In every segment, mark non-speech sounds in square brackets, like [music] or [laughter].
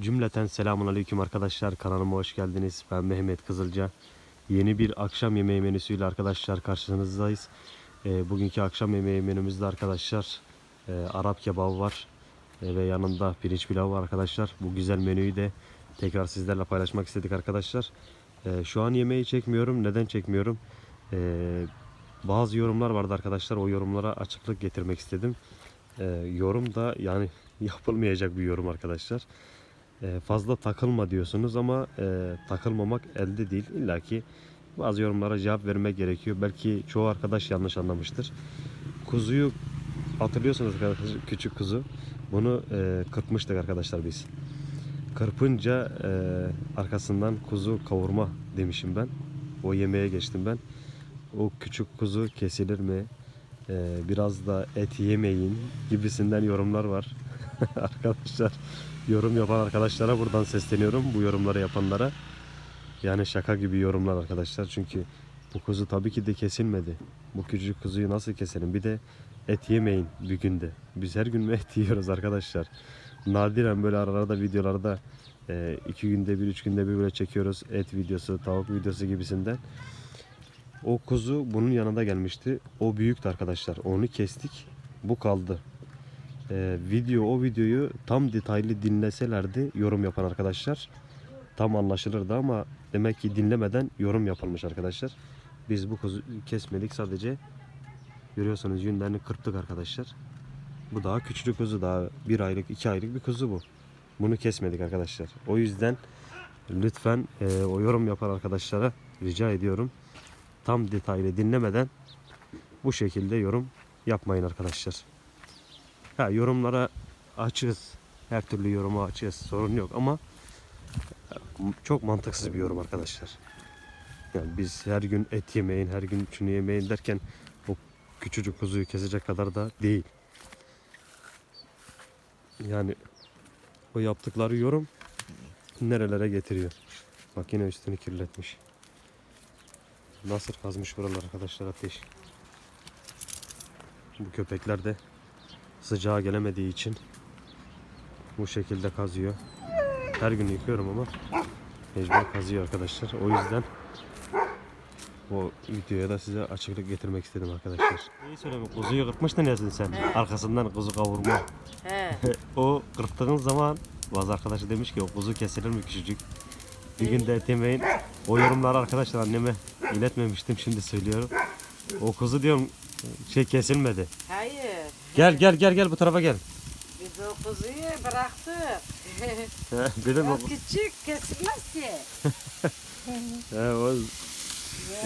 Cümleten selamun aleyküm arkadaşlar. Kanalıma hoş geldiniz. Ben Mehmet Kızılca. Yeni bir akşam yemeği menüsüyle arkadaşlar karşınızdayız. Ee, bugünkü akşam yemeği menümüzde arkadaşlar e, Arap kebabı var. E, ve yanında pirinç pilavı var arkadaşlar. Bu güzel menüyü de tekrar sizlerle paylaşmak istedik arkadaşlar. E, şu an yemeği çekmiyorum. Neden çekmiyorum? E, bazı yorumlar vardı arkadaşlar. O yorumlara açıklık getirmek istedim. E, yorum da yani [laughs] yapılmayacak bir yorum arkadaşlar. E, fazla takılma diyorsunuz ama e, takılmamak elde değil. İlla ki bazı yorumlara cevap vermek gerekiyor. Belki çoğu arkadaş yanlış anlamıştır. Kuzuyu hatırlıyorsunuz arkadaşlar küçük kuzu. Bunu e, kırpmıştık arkadaşlar biz. Kırpınca e, arkasından kuzu kavurma demişim ben. O yemeğe geçtim ben. O küçük kuzu kesilir mi? E, biraz da et yemeyin gibisinden yorumlar var. [laughs] arkadaşlar yorum yapan arkadaşlara buradan sesleniyorum. Bu yorumları yapanlara. Yani şaka gibi yorumlar arkadaşlar. Çünkü bu kuzu tabii ki de kesilmedi. Bu küçük kuzuyu nasıl keselim? Bir de et yemeyin bir günde. Biz her gün et yiyoruz arkadaşlar? Nadiren böyle aralarda videolarda e, iki günde bir, üç günde bir böyle çekiyoruz. Et videosu, tavuk videosu gibisinden. O kuzu bunun yanında gelmişti. O büyüktü arkadaşlar. Onu kestik. Bu kaldı. Ee, video o videoyu tam detaylı dinleselerdi yorum yapan arkadaşlar tam anlaşılırdı ama demek ki dinlemeden yorum yapılmış arkadaşlar. Biz bu kuzu kesmedik sadece görüyorsunuz yünlerini kırptık arkadaşlar. Bu daha küçük kuzu daha bir aylık iki aylık bir kuzu bu. Bunu kesmedik arkadaşlar. O yüzden lütfen e, o yorum yapan arkadaşlara rica ediyorum. Tam detaylı dinlemeden bu şekilde yorum yapmayın arkadaşlar. Ha yorumlara açığız. Her türlü yoruma açığız. Sorun yok ama çok mantıksız bir yorum arkadaşlar. Yani biz her gün et yemeyin, her gün şunu yemeyin derken o küçücük kuzuyu kesecek kadar da değil. Yani o yaptıkları yorum nerelere getiriyor. Bak yine üstünü kirletmiş. Nasıl kazmış buralar arkadaşlar ateş. Bu köpekler de sıcağa gelemediği için bu şekilde kazıyor. Her gün yıkıyorum ama mecbur kazıyor arkadaşlar. O yüzden bu videoya da size açıklık getirmek istedim arkadaşlar. İyi söyleme kuzuyu kırpmıştın ya sen. Arkasından kuzu kavurma. He. [laughs] o kırptığın zaman bazı arkadaşı demiş ki o kuzu kesilir mi küçücük? Bir gün de et yemeyin. O yorumları arkadaşlar anneme iletmemiştim şimdi söylüyorum. O kuzu diyorum şey kesilmedi. Hayır. Gel gel gel gel bu tarafa gel. Biz o kuzuyu bıraktık. Dedim o, o küçük kesilmez ki. [laughs] He, o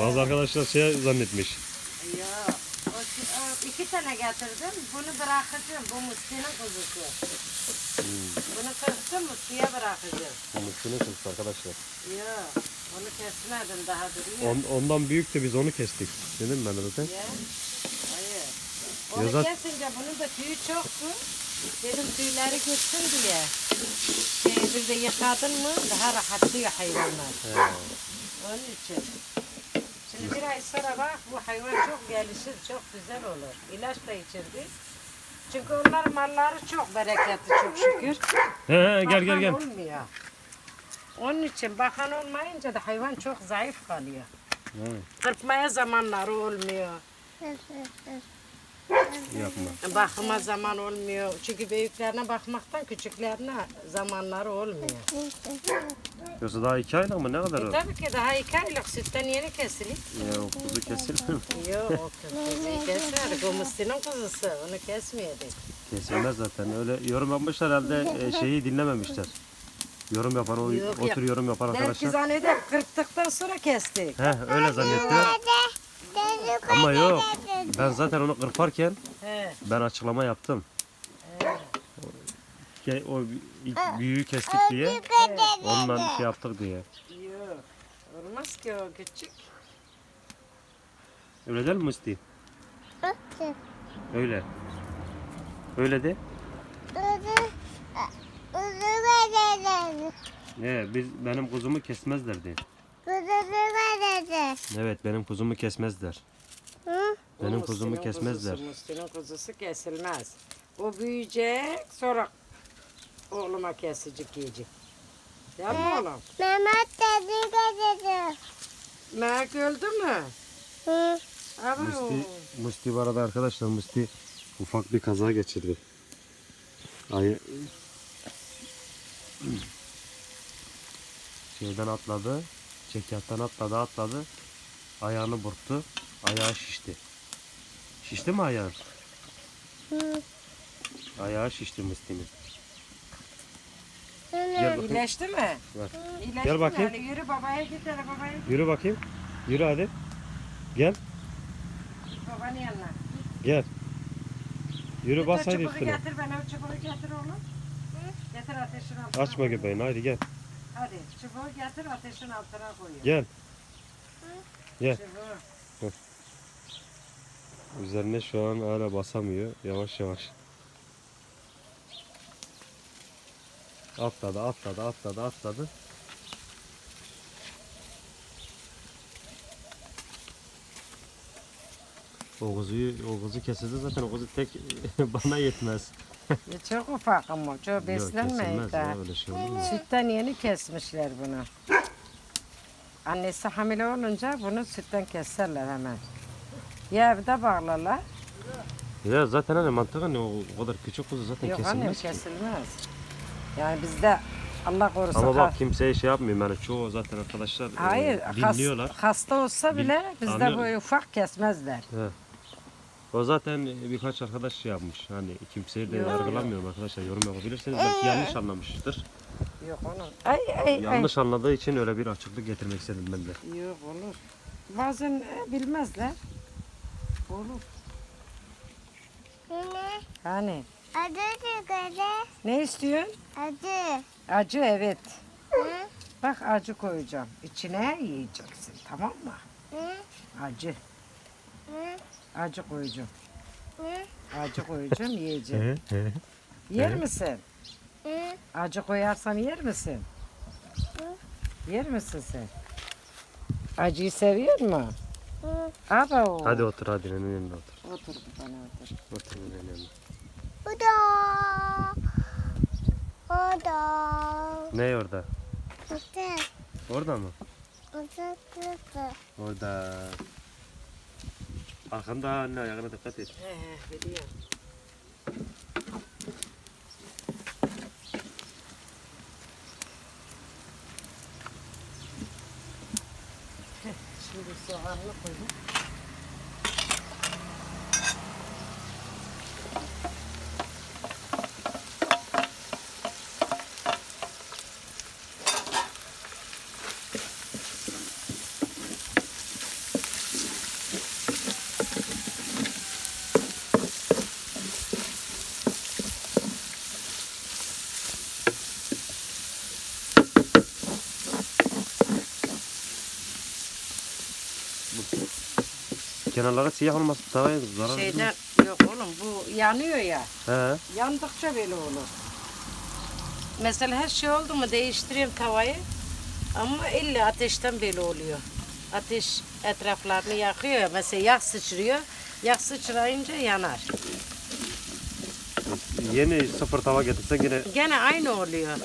bazı arkadaşlar şey zannetmiş. Yok. O, o iki tane getirdim. Bunu bırakacağım. Bu Musti'nin kuzusu. Bunu kırptım Musti'ye bırakacağım. Üstüne kılıç arkadaşlar. Yok. Onu kesmedim daha duruyor. On, ondan büyüktü biz onu kestik. Dedim ben de zaten. Ya. Onu Ya zaten- kesince bunun da tüyü çoktu. Dedim tüyleri gitsin diye. Şey, bir de yıkadın mı daha rahatlıyor hayvanlar. Onun için. Şimdi bir ay sonra bak bu hayvan çok gelişir, çok güzel olur. İlaç da içirdi. Çünkü onlar malları çok bereketli çok şükür. He, he, gel gel Bakan gel. olmuyor. Onun için bakan olmayınca da hayvan çok zayıf kalıyor. He, Kırpmaya zamanları olmuyor. Yapma. Bakıma zaman olmuyor. Çünkü büyüklerine bakmaktan küçüklerine zamanları olmuyor. Yoksa daha iki aylık mı ne kadar o? E tabii ki daha iki aylık sütten yeni kesilir. Ya o kuzu kesilmiyor mu? Yok o kuzuyu kesmedik. O Musti'nin kuzusu. Onu kesmeyedik. Kesilmez zaten. Öyle yorum yapmışlar herhalde e, şeyi dinlememişler. Yorum yapan o, Yok, o yok. yorum yapan Belki arkadaşlar. zanneder kırptıktan sonra kestik. He öyle zannetti. Ama yok. Ben zaten onu kırparken He. ben açıklama yaptım. Ke- O ilk büyüğü kestik diye. Ondan şey yaptık diye. Yok. Olmaz ki o küçük. Öyle değil mi Musti? Öyle. Öyle de. He, biz benim kuzumu kesmezlerdi. Evet benim kuzumu kesmezler. Benim kuzumu Musti'nin kesmezler. Kuzusu, Musti'nin kuzusu kesilmez. O büyüyecek sonra Oğluma kesicik yiyecek. Değil mi oğlum? Mehmet dedi dedi. Mek öldü mü? Hı. Abi Musti, Musti bu arada arkadaşlar Musti ufak bir kaza geçirdi. Ay şeyden atladı. Çekyattan atladı atladı. Ayağını burktu. Ayağı şişti. Şişti mi ayağın? Hı. Ayağı şişti Musti'nin. Hı. Gel bakayım. İyileşti mi? Ver. İyileşti Gel mi? bakayım. Hadi yürü babaya git hele babaya git. Yürü bakayım. Yürü hadi. Gel. Babanın yanına. Gel. Yürü Git bas hadi üstüne. getir bana o çubuğu getir oğlum. Getir ateşin altına. Açma göbeğini hadi gel. Hadi çubuğu getir ateşin altına koyuyor. Gel. Gel. Çubuğu. Üzerine şu an hala basamıyor. Yavaş yavaş. Atladı, atladı, atladı, atladı. O kuzuyu, o kuzu kesildi zaten o kuzu tek [laughs] bana yetmez. Ya çok ufak ama çok beslenmeyi öyle şey olur mu? Sütten yeni kesmişler bunu. Annesi hamile olunca bunu sütten keserler hemen. Ya evde bağlarlar. Ya zaten hani mantık hani o, kadar küçük kuzu zaten Yok annem kesilmez ki. kesilmez. Yani bizde Allah korusun. Ama bak kimseye şey yapmıyor yani çoğu zaten arkadaşlar e, Hayır, has- dinliyorlar. hasta olsa Bil- bile bizde Anlıyorum. bu ufak kesmezler. He. O zaten birkaç arkadaş şey yapmış. Hani kimseyi de Yok. yargılamıyorum arkadaşlar. Yorum yapabilirsiniz. Belki yanlış anlamıştır. Yok onun. Ay ay ay. Yanlış anladığı için öyle bir açıklık getirmek istedim ben de. Yok olur. Bazen e, bilmezler. Olur. Yine Hani adı çıkardı. ne istiyorsun? Adı. Acı evet. Hı. Bak acı koyacağım. İçine yiyeceksin tamam mı? Hı. Acı. Hı. Acı koyacağım. Hı. Acı koyacağım yiyeceğim. he. Yer Evet. misin? Hı. Acı koyarsam yer misin? Yer misin sen? Acıyı seviyor mu? Aba Hadi otur hadi nenenin yanına otur. Otur bir tane otur. Otur nenenin yanına. Bu da. O da. Ne orada? Öte. Orada mı? Kızı. Orada. Arkanda anne ayağına dikkat et. He he biliyorum. Koydum. Kenarları siyah olması tavaya zarar Şeyden yok oğlum bu yanıyor ya. He. Yandıkça böyle olur. Mesela her şey oldu mu değiştireyim tavayı. Ama illa ateşten böyle oluyor. Ateş etraflarını yakıyor ya. Mesela yağ sıçrıyor. Yağ sıçrayınca yanar. Yeni sıfır tava getirsen yine Gene aynı oluyor.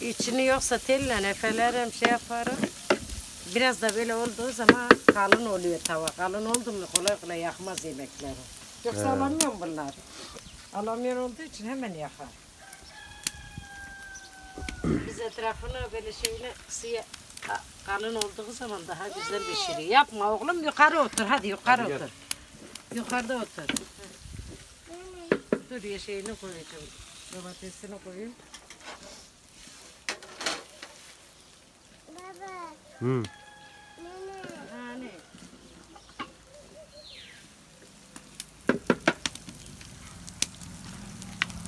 İçini yoksa telle nefelerim şey yaparım. Biraz da böyle olduğu zaman kalın oluyor tava. Kalın oldu mu kolay kolay yakmaz yemekleri. Yoksa He. alamıyorum bunlar. Alamıyor olduğu için hemen yakar. Biz etrafını böyle şeyle siyah kalın olduğu zaman daha güzel pişiriyor. Yapma oğlum yukarı otur hadi yukarı Hadi gel. otur. Yukarıda otur. Dur ya şeyini koyacağım. Domatesini koyayım. Hani.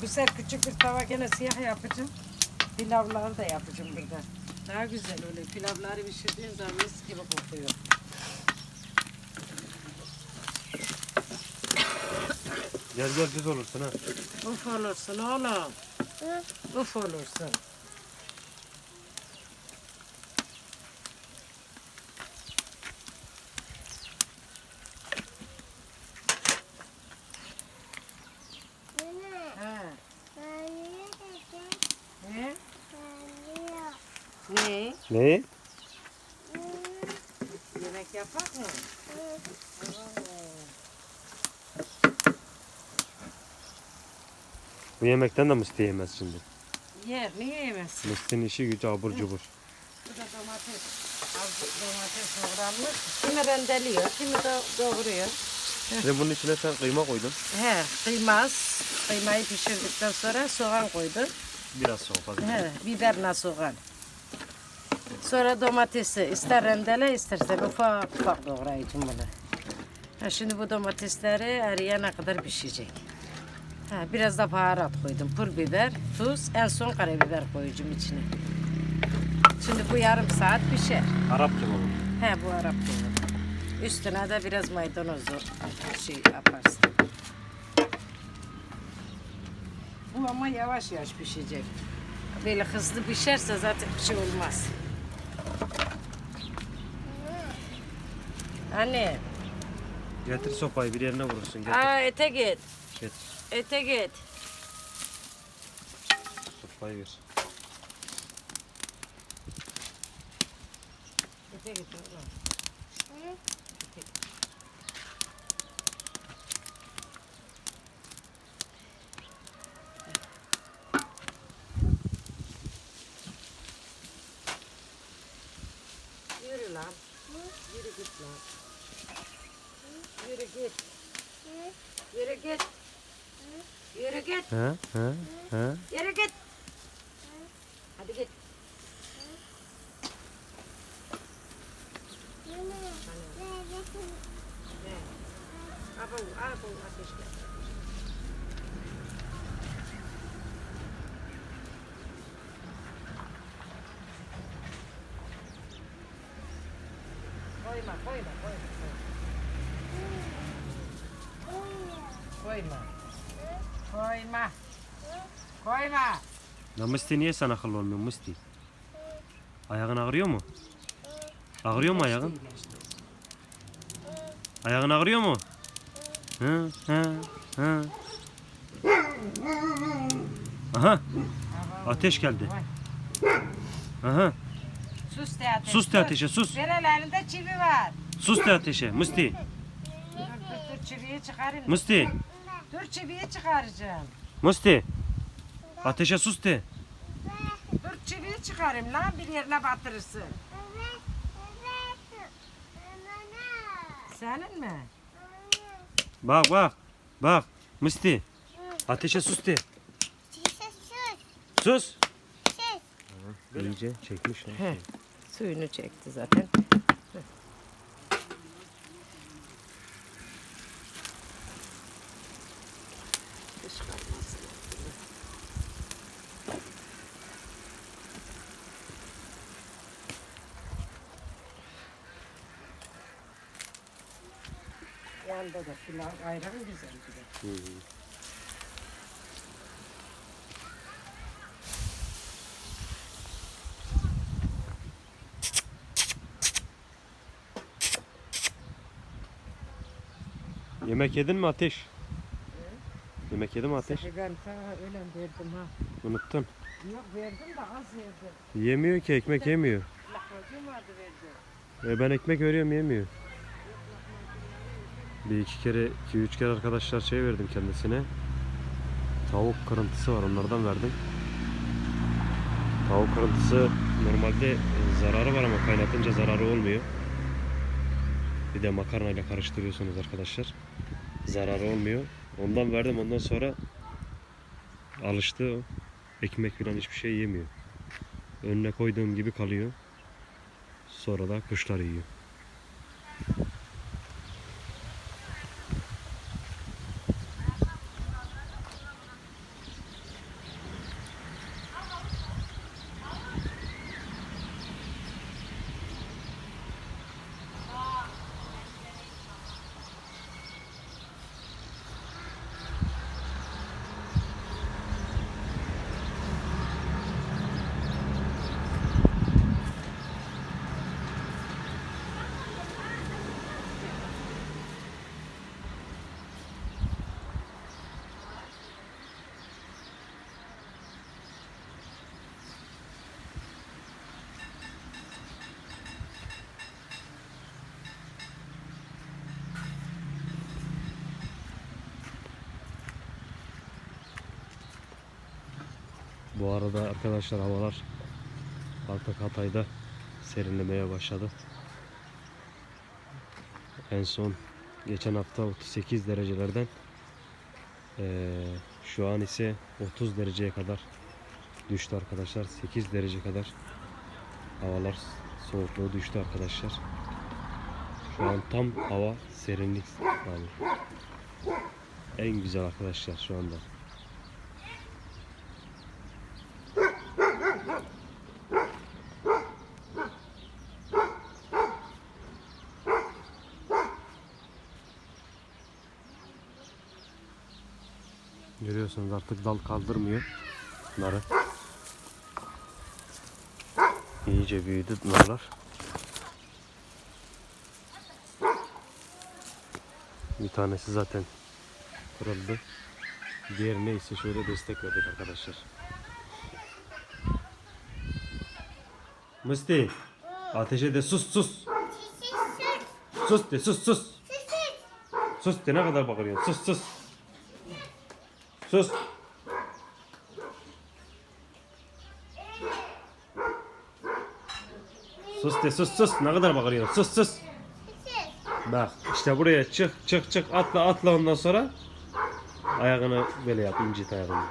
Güzel küçük bir tava gene siyah yapacağım. Pilavları da yapacağım burada. Daha güzel oluyor. Pilavları pişirdiğin zaman mis gibi kokuyor. Gel gel düz olursun ha. Uf olursun oğlum. Hı. Uf olursun. Nene. He. Ne? Ne? Yemek yapak mı? Bu yemekten de Musti yemez şimdi. Yer, niye yemezsin? Musti'nin işi gücü abur cubur. Bu da domates. Az domates doğranmış. Kimi rendeliyor, kimi de doğruyor. Şimdi bunun içine sen kıyma koydun. He, kıymaz. Kıymayı pişirdikten sonra soğan koydum. Biraz soğuk. He, biberle soğan. Sonra domatesi ister rendele istersen ufak ufak doğrayacağım bunu. Ha, şimdi bu domatesleri eriyene kadar pişecek. Ha, biraz da baharat koydum. Pul biber, tuz, en son karabiber koyacağım içine. Şimdi bu yarım saat pişer. Arap kebabı. He bu Arap kebabı. Üstüne de biraz maydanoz şey yaparsın. Bu ama yavaş yavaş pişecek. Böyle hızlı pişerse zaten bir şey olmaz. Anne, Getir sopayı bir yerine vurursun. Getir. aa ete git, Getir. ete git. Sopayı ver. Ete git oğlum. Yürü lan. Yürü git lan. Yürü git. Yürü git. Yürü git. Ha? Ha? Ha? Yürü git. Hadi git. Abo, abo, ateş gel. Koyma, koyma, koyma. Koyma. Koyma. Koyma. Ya Musti niye sen akıllı olmuyor Musti? Ayağın ağrıyor mu? Ağrıyor mu ayağın? Ayağın ağrıyor mu? Hı hı hı. Aha ateş geldi. Aha Sus de ateş. sus de ateşe sus. Nerelerinde çivi var. Sus de ateşe Musti. Çiviyi çıkarayım. Musti. Dur çiviyi çıkaracağım. Musti. Ateşe sus de. Dur çiviyi çıkarayım lan bir yerine batırırsın. Senin mi? Bak bak. Bak. Musti. Ateşe sus de. Sus. İyice çekmiş. He. Suyunu çekti zaten. Yanda da pilav ayran güzel bir de. Yemek yedin mi Ateş? Yemek yedin mi Ateş? Ben sana öyle verdim ha. Unuttun. Yok verdim de az verdim. Yemiyor ki ekmek yemiyor. Lahmacun vardı verdim. E ben ekmek veriyorum yemiyor. Bir iki kere, iki üç kere arkadaşlar şey verdim kendisine. Tavuk kırıntısı var onlardan verdim. Tavuk kırıntısı normalde e, zararı var ama kaynatınca zararı olmuyor. Bir de makarnayla karıştırıyorsunuz arkadaşlar. Zararı olmuyor. Ondan verdim ondan sonra alıştı. Ekmek falan hiçbir şey yemiyor. Önüne koyduğum gibi kalıyor. Sonra da kuşlar yiyor. Bu arada arkadaşlar havalar artık Hatay'da serinlemeye başladı. En son geçen hafta 38 derecelerden eee, şu an ise 30 dereceye kadar düştü arkadaşlar. 8 derece kadar havalar soğukluğu düştü arkadaşlar. Şu an tam hava serinlik yani. En güzel arkadaşlar şu anda. Görüyorsunuz artık dal kaldırmıyor narı. İyice büyüdü narlar. Bir tanesi zaten kırıldı. Diğerine ise şöyle destek verdik arkadaşlar. Musti ateşe de sus sus. Sus de sus sus. Sus de ne kadar bakıyorsun sus sus. Sus. Sus de sus sus ne kadar bakıyorsun sus sus. Bak işte buraya çık çık çık atla atla ondan sonra ayağını böyle yap incit ayağını.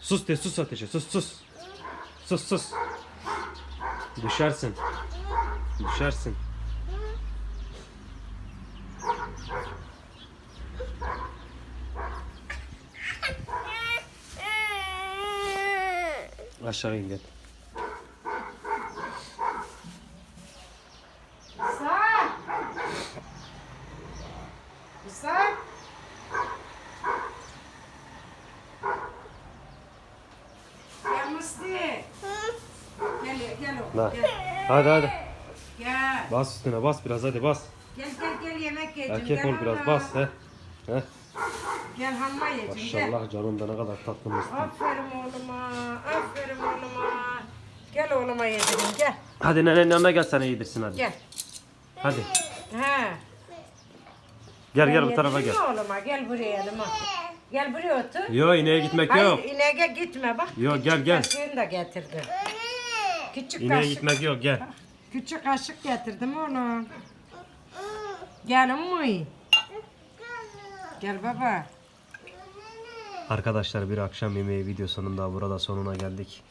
Sus de sus ateşe sus sus. Sus sus. Düşersin. Düşersin. Aşağı in gel. Sağ. Sağ. Gel Musti. Gel gel oğlum gel. Hadi hadi. Gel. Bas üstüne bas biraz hadi bas. Gel gel gel yemek yiyeceğim. Erkek gel ol biraz hanım. bas he. He. Gel hamma yiyeceğim. Maşallah canım da ne kadar tatlı mısın. Aferin oğluma. Aferin oğluma. Gel oğluma yedireyim gel. Hadi nenenin yanına gel sana yedirsin hadi. Gel. Hadi. He. Gel gel bu tarafa gel. yedireyim mi oğluma gel buraya yanıma. Gel buraya otur. Yo ineğe gitmek yok. Hayır ineğe gitme bak. Yo, gel, gel. kaşığını da getirdim. Küçük İneğe kaşık. gitmek yok gel. Küçük kaşık getirdim oğlum. Gel ummi. Gel baba. Arkadaşlar bir akşam yemeği videosunun daha burada sonuna geldik.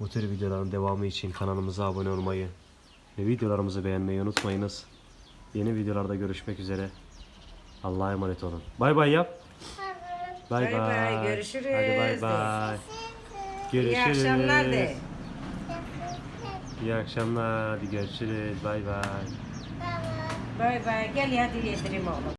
Bu tür videoların devamı için kanalımıza abone olmayı ve videolarımızı beğenmeyi unutmayınız. Yeni videolarda görüşmek üzere. Allah'a emanet olun. Bay bay yap. Bay Bay görüşürüz Hadi bay bay. İyi Görüşürüz. akşamlar de. İyi akşamlar. Hadi görüşürüz. Bay bay. Bay bay. Gel hadi yedireyim oğlum.